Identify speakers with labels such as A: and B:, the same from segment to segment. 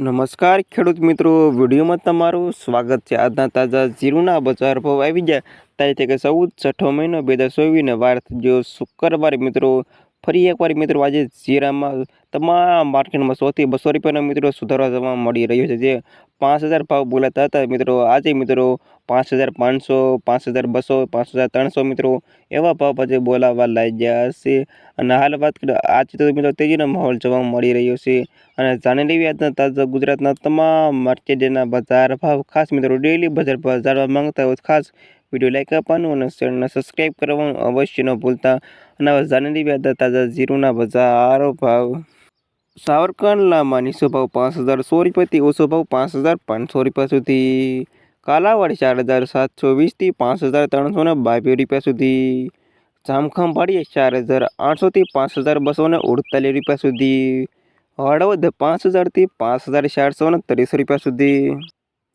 A: નમસ્કાર ખેડૂત મિત્રો, વિડીયોમાં તમારું સ્વાગત છે. આજના તાજા જીરુના બજાર ભાવ આવી ગયા. તારીખ કે ચૌદ, છઠ્ઠો મહિનો, બે હજાર ચોવીસને વાર જો શુક્રવારે મિત્રો ફરી એકવાર મિત્રો આજે જીરામાં તમામ માર્કેટમાં સોથી બસો રૂપિયાનો મિત્રો સુધારો જોવા મળી રહ્યો છે, જે પાંચ હજાર ભાવ બોલાતા હતા મિત્રો. આજે મિત્રો પાંચ હજાર પાંચસો, પાંચ હજાર બસો, પાંચ હજાર ત્રણસો મિત્રો એવા ભાવ પછી બોલાવવા લાગ્યા છે. અને હાલ વાત કરીએ, આજે તો મિત્રો તેજીનો માહોલ જોવા મળી રહ્યો છે. અને જાણી લેવી આજના તાજા ગુજરાતના તમામ માર્કેટના બજાર ભાવ. ખાસ મિત્રો ડેલી બજાર ભાવ જાણવા માંગતા હોય ખાસ વીડિયો લાઇક આપવાનું અને ચેનલને સબસ્ક્રાઈબ કરવાનું અવશ્ય ન ભૂલતા. અને જાનેરી વ્યાજા તાજા જીરુના બજાર ભાવ. સાવરકરલામાં નીચો ભાવ પાંચ હજાર સો રૂપિયાથી ઓછો ભાવ પાંચ હજાર પાંચસો રૂપિયા સુધી. કાલાવાડ ચાર હજાર સાતસો વીસથી પાંચ હજાર ત્રણસો ને બાવીસ રૂપિયા સુધી. જામખંભાળીએ ચાર હજાર આઠસોથી પાંચ હજાર બસો ને અડતાલીસ રૂપિયા સુધી. હળવદ પાંચ હજારથી પાંચ હજાર ચારસો ને ત્રીસ રૂપિયા સુધી.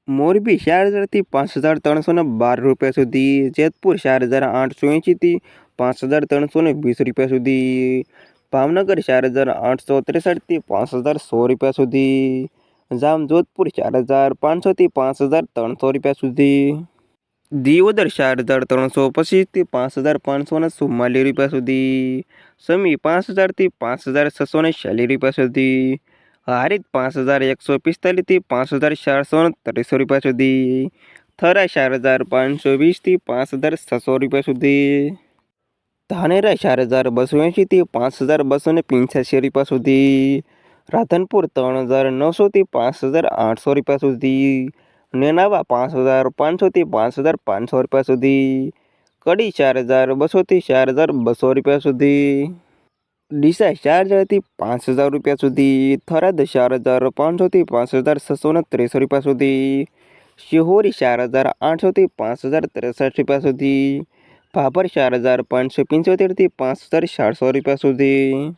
A: મોરબી ચાર હજારથી પાંચ હજાર ત્રણસોને બાર રૂપિયા સુધી, જેતપુર ચાર હજાર આઠસો એંશીથી પાંચ હજાર ત્રણસોને વીસ રૂપિયા સુધી, ભાવનગર ચાર હજાર આઠસો ત્રેસઠથી પાંચ હજાર સો રૂપિયા સુધી, જામજોધપુર ચાર હજાર પાંચસોથી પાંચ હજાર ત્રણસો રૂપિયા સુધી, દિયોદર ચાર હજાર ત્રણસો પચીસથી પાંચ હજાર પાંચસો ને રૂપિયા સુધી, સમી પાંચ હજારથી પાંચ હજાર છસો ને રૂપિયા સુધી હારીત પાંચ હજાર એકસો પિસ્તાલીસથી પાંચ હજાર ચારસો ત્રીસો રૂપિયા સુધી. થરા ચાર હજાર પાંચસો વીસથી પાંચ હજાર છસો રૂપિયા સુધી. ધાનેરા ચાર હજાર બસો એંશીથી પાંચ હજાર બસો ને પંચ્યાસી રૂપિયા સુધી. રાધનપુર ત્રણ હજાર નવસોથી પાંચ હજાર આઠસો રૂપિયા સુધી. નેનાવા પાંચ હજાર પાંચસોથી પાંચ હજાર પાંચસો રૂપિયા સુધી. કડી ચાર હજાર બસોથી ચાર હજાર બસો રૂપિયા સુધી. ડીસા ચાર હજારથી પાંચ હજાર રૂપિયા સુધી, થરાદ ચાર હજાર પાંચસોથી પાંચ હજાર છસો ને ત્રેસો રૂપિયા સુધી, શિહોરી ચાર હજાર આઠસોથી પાંચ હજાર ત્રેસઠ રૂપિયા સુધી, ભાભર ચાર હજાર પાંચસો પંચોતેરથી પાંચ હજાર ચારસો રૂપિયા સુધી,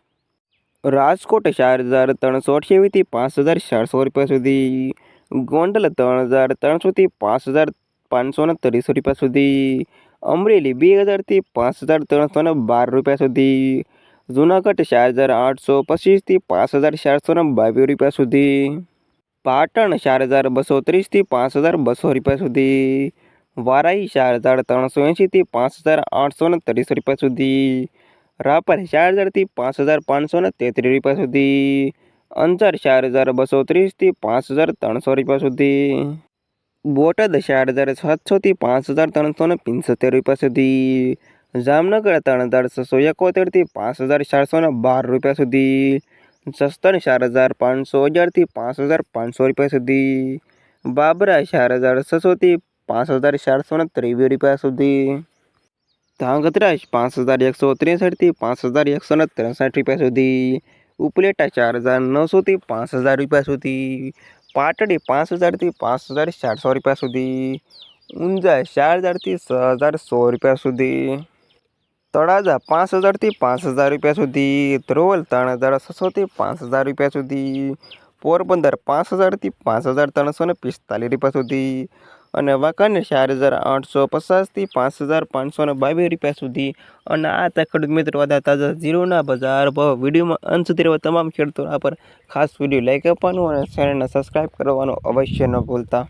A: રાજકોટ ચાર હજાર ત્રણસો અઠ્યાવીસથી પાંચ હજાર ચારસો રૂપિયા સુધી, ગોંડલ ત્રણ હજાર ત્રણસોથી પાંચ હજાર પાંચસો ને ત્રીસો રૂપિયા સુધી, અમરેલી બે હજારથી પાંચ હજાર ત્રણસો ને બાર રૂપિયા સુધી જુનાગઢ ચાર હજાર આઠસો પચીસથી પાંચ હજાર ચારસો ને બાવીસ રૂપિયા સુધી. પાટણ ચાર હજાર બસો ત્રીસથી પાંચ હજાર બસો રૂપિયા સુધી. વારાઈ ચાર હજાર ત્રણસો એંશીથી પાંચ હજાર આઠસો ને ત્રીસ રૂપિયા સુધી. રાપર ચાર હજારથી પાંચ હજાર પાંચસો તેત્રીસ રૂપિયા સુધી. અંજાર ચાર હજાર બસો ત્રીસથી પાંચ હજાર ત્રણસો રૂપિયા સુધી. બોટાદ ચાર હજાર સાતસોથી પાંચ હજાર ત્રણસો ને પંચોતેર રૂપિયા સુધી. જામનગર ત્રણ હજાર છસો એકોતેરથી પાંચ હજાર ચારસો ને બાર રૂપિયા સુધી. સસ્તન ચાર હજાર પાંચસો હજારથી પાંચ હજાર પાંચસો રૂપિયા સુધી. બાબરા ચાર હજાર છસોથી પાંચ હજાર ચારસો ને ત્રેવીસ રૂપિયા સુધી. ધાંગધ્રા પાંચ હજાર એકસો ત્રેસઠથી પાંચ હજાર એકસો ને ત્રેસઠ રૂપિયા સુધી. ઉપલેટા ચાર હજાર નવસોથી પાંચ હજાર રૂપિયા સુધી. પાટડી પાંચ હજારથી પાંચ હજાર ચારસો રૂપિયા સુધી. ઊંઝા ચાર હજારથી છ હજાર સો રૂપિયા સુધી. તળાજા પાંચ હજારથી પાંચ હજાર રૂપિયા સુધી, ધ્રોલ ત્રણ હજાર છસોથી પાંચ હજાર રૂપિયા સુધી, પોરબંદર પાંચ હજારથી પાંચ હજાર ત્રણસો ને પિસ્તાલીસ રૂપિયા સુધી અને વાકાને ચાર હજાર આઠસો પચાસથી પાંચ હજાર પાંચસો ને બાવીસ રૂપિયા સુધી. અને આ હતા ખેડૂત મિત્રો હતા તાજા ઝીરોના બજાર ભાવ વિડીયોમાં અંત સુધી રહેવા તમામ ખેડૂતો પર ખાસ વીડિયો લાઈક આપવાનું અને ચેનલને સબસ્ક્રાઈબ કરવાનું અવશ્ય ન ભૂલતા.